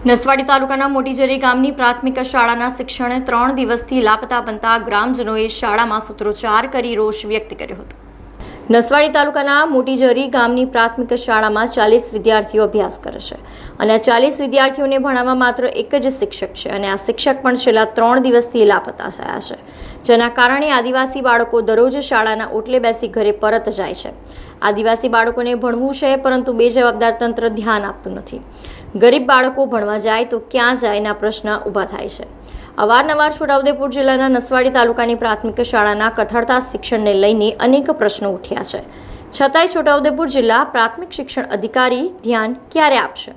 નસવાડી તાલુકાના મોટીજરી ગામની પ્રાથમિક શાળાના શિક્ષણે ત્રણ દિવસથી લાપતા બનતા ગ્રામજનોએ શાળામાં સૂત્રોચ્ચાર કરી રોષ વ્યક્ત કર્યો હતો. નસવાડી તાલુકાના મોટીજરી ગામની પ્રાથમિક શાળામાં ચાલીસ વિદ્યાર્થીઓ અભ્યાસ કરે છે. અને આ ચાલીસ વિદ્યાર્થીઓને ભણાવવા માત્ર એક જ શિક્ષક છે અને આ શિક્ષક પણ છેલ્લા ત્રણ દિવસથી લાપતા થયા છે. જેના કારણે આદિવાસી બાળકો દરરોજ શાળાના ઓટલે બેસી ઘરે પરત જાય છે. આદિવાસી બાળકોને ભણવું છે, પરંતુ બે જવાબદાર તંત્ર ધ્યાન આપતું નથી. ગરીબ બાળકો ભણવા જાય તો ક્યાં જાયના પ્રશ્ન ઊભા થાય છે. અવારનવાર છોટાઉદેપુર જિલ્લાના નસવાડી તાલુકાની પ્રાથમિક શાળાના કથળતા શિક્ષણને લઈને અનેક પ્રશ્નો ઉઠ્યા છે. છતાંય છોટાઉદેપુર જિલ્લા પ્રાથમિક શિક્ષણ અધિકારી ધ્યાન ક્યારે આપશે?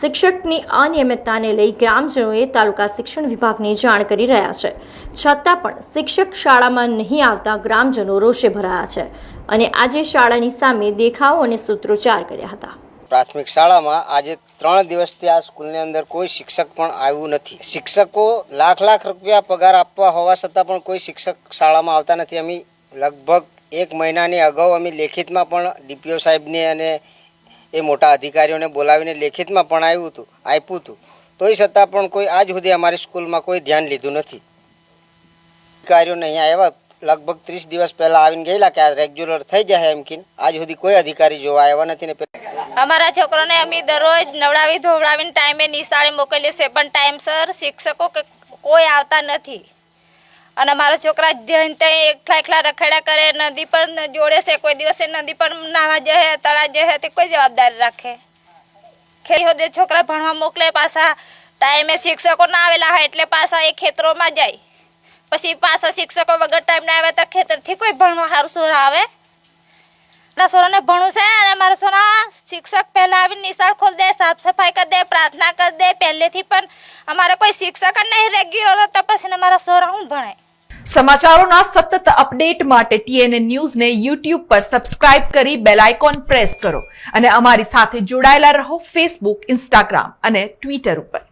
શિક્ષકની અનિયમિતતાને લઈ ગ્રામજનોએ તાલુકા શિક્ષણ વિભાગને જાણ કરી રહ્યા છે. છતાં પણ શિક્ષક શાળામાં નહીં આવતા ગ્રામજનો રોષે ભરાયા છે અને આજે શાળાની સામે દેખાવો અને સૂત્રોચ્ચાર કર્યા હતા. પ્રાથમિક શાળામાં આજે ત્રણ દિવસથી આ સ્કૂલની અંદર કોઈ શિક્ષક પણ આવ્યું નથી. શિક્ષકો લાખ લાખ રૂપિયા પગાર આપવા હોવા છતાં પણ કોઈ શિક્ષક શાળામાં આવતા નથી. અમે લગભગ એક મહિનાની અગાઉ અમે લેખિતમાં પણ ડીપીઓ સાહેબને અને એ મોટા અધિકારીઓને બોલાવીને લેખિતમાં પણ આવ્યું હતું આપ્યું હતું. તોય છતાં પણ કોઈ આજ સુધી અમારી સ્કૂલમાં કોઈ ધ્યાન લીધું નથી. અધિકારીઓને અહીંયા આવ્યા લગભગ ત્રીસ દિવસ પહેલાં આવીને ગયેલા કે આ રેગ્યુલર થઈ જાય એમ કીને આજ સુધી કોઈ અધિકારી જોવા આવ્યા નથી ને અમારા છોકરાને અમે દરરોજ નવડાવી ધોવડાવીને ટાઈમે નિશાળે મોકલીએ છે પણ ટાઈમસર શિક્ષકો કે કોઈ આવતા નથી. અને મારા છોકરા જઈને ત્યાં એકલા એકલા રખેડા કરે, નદી પર જોડે છે. કોઈ દિવસે નદી પર નાહવા જશે તળા જશે તે કોઈ જવાબદારી રાખે. ખેતી છોકરા ભણવા મોકલે પાછા. ટાઈમે શિક્ષકો ના આવેલા હોય એટલે પાછા એ ખેતરોમાં જાય. પછી પાછા શિક્ષકો વગર ટાઈમ ના આવે તો ખેતરથી કોઈ ભણવા સારું સોર આવે? મારા સોરાને ભણવું છે અને મારા સોરા શિક્ષક પહેલા આવીને નિશાળ ખોલ દે, સાફ સફાઈ કરી દે, પ્રાર્થના કરી દે, પહેલેથી પણ અમારે કોઈ શિક્ષક નહીં રેગ્યુલર તો પછી મારા સોરા હું ભણે? સમાચારોના સતત અપડેટ માટે ટીએનએ ન્યૂઝને યુટ્યુબ પર સબસ્ક્રાઇબ કરી બેલ આઇકોન પ્રેસ કરો અને અમારી સાથે જોડાયેલા રહો ફેસબુક ઇન્સ્ટાગ્રામ અને ટ્વિટર ઉપર.